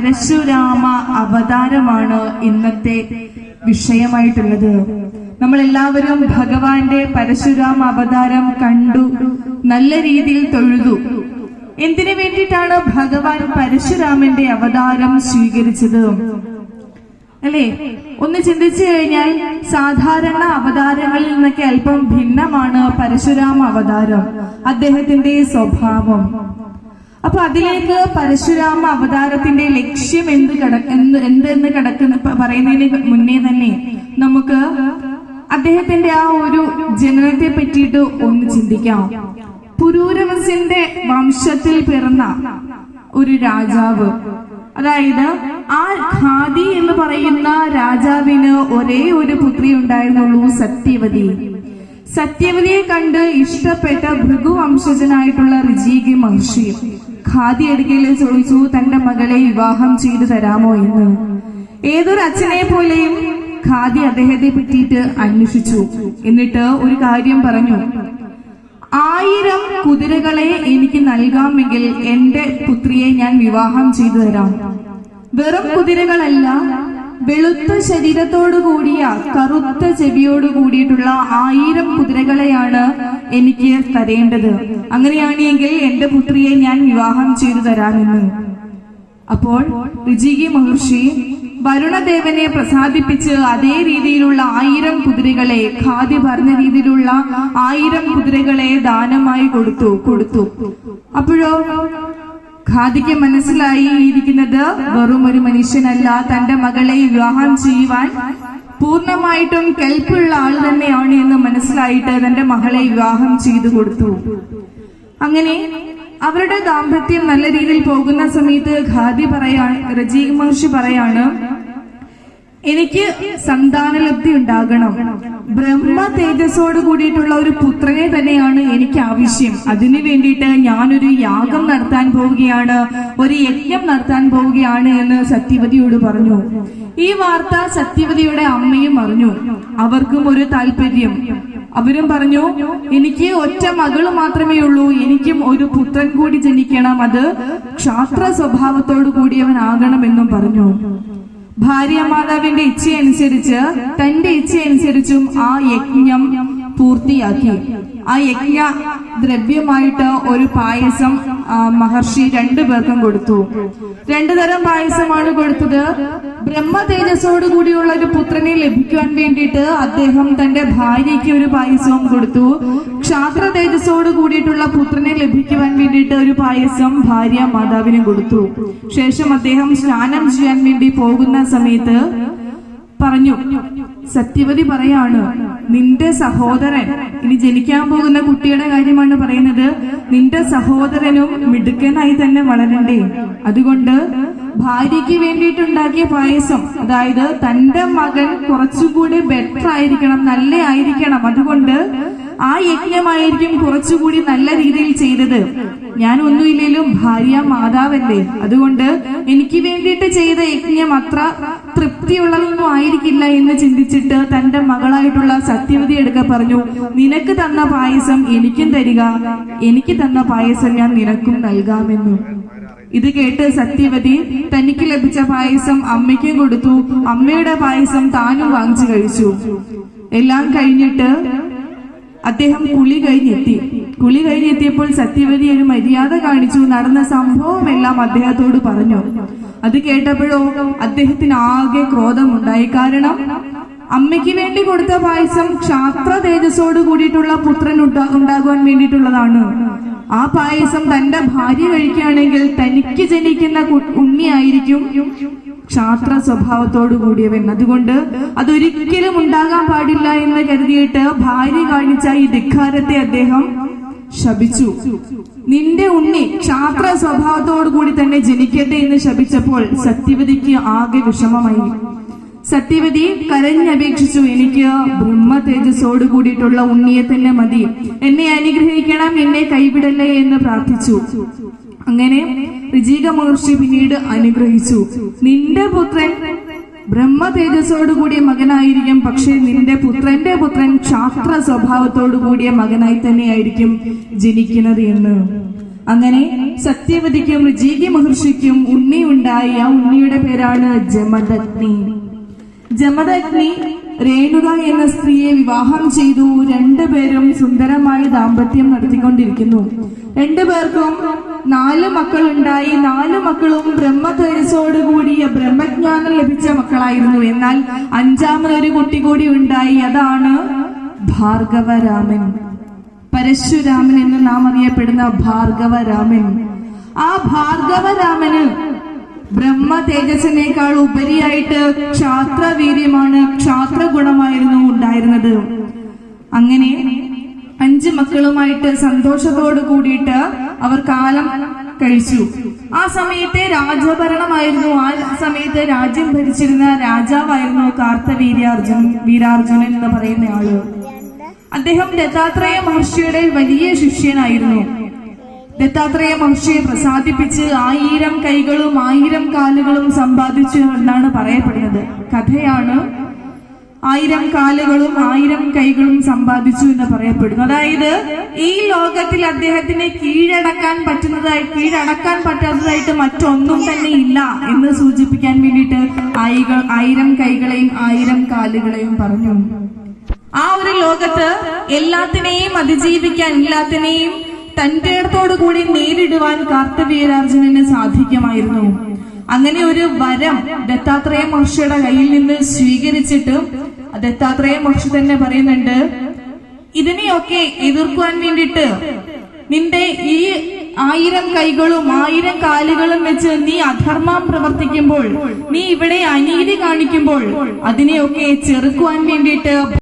പരശുരാമ അവതാരമാണ് ഇന്നത്തെ വിഷയമായിട്ടുള്ളത്. നമ്മൾ എല്ലാവരും ഭഗവാന്റെ പരശുരാമ അവതാരം കണ്ടു നല്ല രീതിയിൽ തൊഴുതു. എന്തിനു വേണ്ടിയിട്ടാണ് ഭഗവാൻ പരശുരാമന്റെ അവതാരം സ്വീകരിച്ചത്? അല്ലേ? ഒന്ന് ചിന്തിച്ചു കഴിഞ്ഞാൽ സാധാരണ അവതാരങ്ങളിൽ നിന്നൊക്കെ അല്പം ഭിന്നമാണ് പരശുരാമ അവതാരം അദ്ദേഹത്തിന്റെ സ്വഭാവം. അപ്പൊ അതിലേക്ക് പരശുരാമ അവതാരത്തിന്റെ ലക്ഷ്യം എന്ത് കട എന്ത് എന്തെന്ന് കിടക്കുന്ന പറയുന്നതിന് മുന്നേ തന്നെ നമുക്ക് അദ്ദേഹത്തിന്റെ ആ ഒരു ജനനത്തെ പറ്റിയിട്ട് ഒന്ന് ചിന്തിക്കാം. പുരൂരവസിന്റെ വംശത്തിൽ പിറന്ന ഒരു രാജാവ്. അതായത് ആ ഖാദി എന്ന് പറയുന്ന രാജാവിന് ഒരേ ഒരു പുത്രി ഉണ്ടായിരുന്നുള്ളൂ സത്യവതി. സത്യവതിയെ കണ്ട് ഇഷ്ടപ്പെട്ട ഭൃഗുവംശജനായിട്ടുള്ള ഋജീകി മഹർഷി. ഖാദി അടുക്കയിൽ ചോദിച്ചു തന്റെ മകളെ വിവാഹം ചെയ്തു തരാമോ എന്ന്? ഏതൊരു അച്ഛനെ പോലെയും ഖാദി അദ്ദേഹത്തെ പറ്റിയിട്ട് അന്വേഷിച്ചു. എന്നിട്ട് ഒരു കാര്യം പറഞ്ഞു. ആയിരം കുതിരകളെ എനിക്ക് നൽകാമെങ്കിൽ എന്റെ പുത്രിയെ ഞാൻ വിവാഹം ചെയ്തു തരാം. വെറും കുതിരകളല്ല വെളുത്ത ശരീരത്തോടു കൂടിയ കറുത്ത ചെവിയോട് കൂടിയിട്ടുള്ള ആയിരം കുതിരകളെയാണ് എനിക്ക് തരേണ്ടത്. അങ്ങനെയാണെങ്കിൽ എന്റെ പുത്രിയെ ഞാൻ വിവാഹം ചെയ്തു തരാമെന്ന്. അപ്പോൾ ഋജികി മഹർഷി വരുണദേവനെ പ്രസാദിപ്പിച്ച് അതേ രീതിയിലുള്ള ആയിരം കുതിരകളെ ഖാദി പറഞ്ഞ രീതിയിലുള്ള ആയിരം കുതിരകളെ ദാനമായി കൊടുത്തു കൊടുത്തു. അപ്പോഴോ ഖാദിക്ക് മനസ്സിലായി ഇരിക്കുന്നത് വെറും ഒരു മനുഷ്യനല്ല തന്റെ മകളെ വിവാഹം ചെയ്യുവാൻ പൂർണമായിട്ടും കെൽപ്പുള്ള ആൾ തന്നെയാണ് എന്ന് മനസ്സിലായിട്ട് തന്റെ മകളെ വിവാഹം ചെയ്തു കൊടുത്തു. അങ്ങനെ അവരുടെ ദാമ്പത്യം നല്ല രീതിയിൽ പോകുന്ന സമയത്ത് ഖാദി പറയാണ് രജീക് മഹർഷി പറയാണ് എനിക്ക് സന്താനലബ്ധി ഉണ്ടാകണം. ബ്രഹ്മ തേജസ്സോട് കൂടിയിട്ടുള്ള ഒരു പുത്രനെ തന്നെയാണ് എനിക്ക് ആവശ്യം. അതിനു വേണ്ടിയിട്ട് ഞാനൊരു യാഗം നടത്താൻ പോവുകയാണ് ഒരു യജ്ഞം നടത്താൻ പോവുകയാണ് എന്ന് സത്യവതിയോട് പറഞ്ഞു. ഈ വാർത്ത സത്യവതിയുടെ അമ്മയും അറിഞ്ഞു. അവർക്കും ഒരു താല്പര്യം അവരും പറഞ്ഞു എനിക്ക് ഒറ്റ മകൾ മാത്രമേ ഉള്ളൂ. എനിക്കും ഒരു പുത്രൻ കൂടി ജനിക്കണം. അത് ക്ഷാത്ര സ്വഭാവത്തോടു കൂടിയവനാകണമെന്നും പറഞ്ഞു. ഭാര്യ മാതാവിന്റെ ഇച്ഛയനുസരിച്ച് തന്റെ ഇച്ഛയനുസരിച്ചും ആ യജ്ഞം പൂർത്തിയാക്കി. ആ യജ്ഞ ദ്രവ്യമായിട്ട് ഒരു പായസം മഹർഷി രണ്ടു പേർക്കും കൊടുത്തു. രണ്ടു തരം പായസമാണ് കൊടുത്തത്. ബ്രഹ്മ തേജസ്സോട് കൂടിയുള്ള ഒരു പുത്രനെ ലഭിക്കാൻ വേണ്ടിയിട്ട് അദ്ദേഹം തന്റെ ഭാര്യയ്ക്ക് ഒരു പായസവും കൊടുത്തു. ക്ഷാത്ര തേജസ്സോട് കൂടിയിട്ടുള്ള പുത്രനെ ലഭിക്കുവാൻ വേണ്ടിയിട്ട് ഒരു പായസം ഭാര്യ മാതാവിനും കൊടുത്തു. ശേഷം അദ്ദേഹം സ്നാനം ചെയ്യാൻ വേണ്ടി പോകുന്ന സമയത്ത് പറഞ്ഞു സത്യവതി പറയാണ് നിന്റെ സഹോദരൻ ഇനി ജനിക്കാൻ പോകുന്ന കുട്ടിയുടെ കാര്യമാണ് പറയുന്നത്. നിന്റെ സഹോദരനും മിടുക്കനായി തന്നെ വളരണ്ടേ. അതുകൊണ്ട് ഭാര്യയ്ക്ക് വേണ്ടിയിട്ടുണ്ടാക്കിയ പായസം അതായത് തന്റെ മകൻ കുറച്ചുകൂടി ബെറ്റർ ആയിരിക്കണം നല്ല ആയിരിക്കണം അതുകൊണ്ട് ആ യജ്ഞമായിരിക്കും കുറച്ചുകൂടി നല്ല രീതിയിൽ ചെയ്തത്. ഞാൻ ഒന്നുമില്ലേലും ഭാര്യ മാതാവല്ലേ. അതുകൊണ്ട് എനിക്ക് വേണ്ടിയിട്ട് ചെയ്ത യജ്ഞം അത്ര തൃപ്തിയുള്ളതൊന്നും ആയിരിക്കില്ല എന്ന് ചിന്തിച്ചിട്ട് തന്റെ മകളായിട്ടുള്ള സത്യവതി എടുക്ക പറഞ്ഞു നിനക്ക് തന്ന പായസം എനിക്കും തരിക. എനിക്ക് തന്ന പായസം ഞാൻ നിനക്കും നൽകാമെന്നു. ഇത് കേട്ട് സത്യവതി തനിക്ക് ലഭിച്ച പായസം അമ്മയ്ക്കും കൊടുത്തു. അമ്മയുടെ പായസം താനും വാങ്ങിച്ചു കഴിച്ചു. എല്ലാം കഴിഞ്ഞിട്ട് അദ്ദേഹം കുളി കഴിഞ്ഞെത്തി. കുളി കഴിഞ്ഞെത്തിയപ്പോൾ സത്യവതി ഒരു മര്യാദ കാണിച്ചു. നടന്ന സംഭവമെല്ലാം അദ്ദേഹത്തോട് പറഞ്ഞു. അത് കേട്ടപ്പോഴോ അദ്ദേഹത്തിന് ആകെ ക്രോധമുണ്ടായി. കാരണം അമ്മയ്ക്ക് വേണ്ടി കൊടുത്ത പായസം ക്ഷാത്ര തേജസ്സോട് കൂടിയിട്ടുള്ള പുത്രൻ ഉണ്ടാ- ഉണ്ടാകുവാൻ വേണ്ടിയിട്ടുള്ളതാണ്. ആ പായസം തന്റെ ഭാര്യ കഴിക്കുകയാണെങ്കിൽ തനിക്ക് ജനിക്കുന്ന ഉണ്ണിയായിരിക്കും ക്ഷാത്ര സ്വഭാവത്തോടു കൂടിയവൻ. അതുകൊണ്ട് അതൊരിക്കലും ഉണ്ടാകാൻ പാടില്ല എന്ന് കരുതിയിട്ട് ഭാര്യ കാണിച്ച ഈ ധിക്കാരത്തെ അദ്ദേഹം ശപിച്ചു. നിന്റെ ഉണ്ണി ക്ഷാത്ര സ്വഭാവത്തോടു കൂടി തന്നെ ജനിക്കട്ടെ എന്ന് ശപിച്ചപ്പോൾ സത്യവതിക്ക് ആകെ വിഷമമായി. സത്യവതി കരഞ്ഞപേക്ഷിച്ചു എനിക്ക് ബ്രഹ്മ തേജസ്സോട് കൂടിയിട്ടുള്ള ഉണ്ണിയെ തന്നെ മതി. എന്നെ അനുഗ്രഹിക്കണം എന്നെ കൈവിടല്ലേ? എന്ന് പ്രാർത്ഥിച്ചു. അങ്ങനെ ഋജീക മഹർഷി പിന്നീട് അനുഗ്രഹിച്ചു. നിന്റെ പുത്രൻ ബ്രഹ്മ തേജസ്സോടുകൂടിയ മകനായിരിക്കും പക്ഷേ നിന്റെ പുത്രന്റെ പുത്രൻ ശാസ്ത്ര സ്വഭാവത്തോടു കൂടിയ മകനായി തന്നെയായിരിക്കും ജനിക്കുന്നത് എന്ന്. അങ്ങനെ സത്യവതിക്കും ഋജീകി മഹർഷിക്കും ഉണ്ണി ഉണ്ടായി ആ ഉണ്ണിയുടെ പേരാണ് ജമദഗ്നി. ജമദഗ്നി രേണുക എന്ന സ്ത്രീയെ വിവാഹം ചെയ്തു. രണ്ടുപേരും സുന്ദരമായ ദാമ്പത്യം നടത്തിക്കൊണ്ടിരിക്കുന്നു. രണ്ടുപേർക്കും നാല് മക്കളുണ്ടായി. നാല് മക്കളും ബ്രഹ്മതേജസ്സോടുകൂടിയ ബ്രഹ്മജ്ഞാനം ലഭിച്ച മക്കളായിരുന്നു. എന്നാൽ അഞ്ചാമതൊരു കുട്ടി കൂടി ഉണ്ടായി. അതാണ് ഭാർഗവരാമൻ. പരശുരാമൻ എന്ന് നാം അറിയപ്പെടുന്ന ഭാർഗവരാമൻ. ആ ഭാർഗവരാമന് ബ്രഹ്മ തേജസ്സിനേക്കാൾ ഉപരിയായിട്ട് ക്ഷാത്രവീര്യമാണ് ക്ഷാത്ര ഗുണമായിരുന്നു ഉണ്ടായിരുന്നത്. അങ്ങനെ അഞ്ച് മക്കളുമായിട്ട് സന്തോഷത്തോട് കൂടിയിട്ട് അവർ കാലം കഴിച്ചു. ആ സമയത്തെ രാജഭരണമായിരുന്നു. ആ സമയത്ത് രാജ്യം ഭരിച്ചിരുന്ന രാജാവായിരുന്നു കാർത്തവീര്യാർജുൻ വീരാർജുനൻ എന്ന് പറയുന്ന ആൾ. അദ്ദേഹം ദത്താത്രേയ മഹർഷിയുടെ വലിയ ശിഷ്യനായിരുന്നു. ദത്താത്രേയ മഹർഷിയെ പ്രസാദിപ്പിച്ച് ആയിരം കൈകളും ആയിരം കാലുകളും സമ്പാദിച്ചു എന്നാണ് പറയപ്പെടുന്നത്. കഥയാണ് ആയിരം കാലുകളും ആയിരം കൈകളും സമ്പാദിച്ചു എന്ന് പറയപ്പെടുന്നു. അതായത് ഈ ലോകത്തിൽ അദ്ദേഹത്തിനെ കീഴടക്കാൻ പറ്റുന്നതായി കീഴടക്കാൻ പറ്റാത്തതായിട്ട് മറ്റൊന്നും തന്നെ ഇല്ല എന്ന് സൂചിപ്പിക്കാൻ വേണ്ടിയിട്ട് ആയിരം കൈകളെയും ആയിരം കാലുകളെയും പറഞ്ഞു. ആ ഒരു ലോകത്ത് എല്ലാത്തിനെയും അതിജീവിക്കാൻ എല്ലാത്തിനെയും തന്റെ ഇടത്തോടു കൂടി നേരിടുവാൻ കാർത്തവീരാർജുനന് സാധിക്കുമായിരുന്നു. അങ്ങനെ ഒരു വരം ദത്താത്രേയ മഹർഷിയുടെ കയ്യിൽ നിന്ന് സ്വീകരിച്ചിട്ട് ദത്താത്രേയ മഹർഷി തന്നെ പറയുന്നുണ്ട് ഇതിനെയൊക്കെ എതിർക്കുവാൻ വേണ്ടിയിട്ട് നിന്റെ ഈ ആയിരം കൈകളും ആയിരം കാലുകളും വെച്ച് നീ അധർമ്മം പ്രവർത്തിക്കുമ്പോൾ നീ ഇവിടെ അനീതി കാണിക്കുമ്പോൾ അതിനെയൊക്കെ ചെറുക്കുവാൻ വേണ്ടിയിട്ട്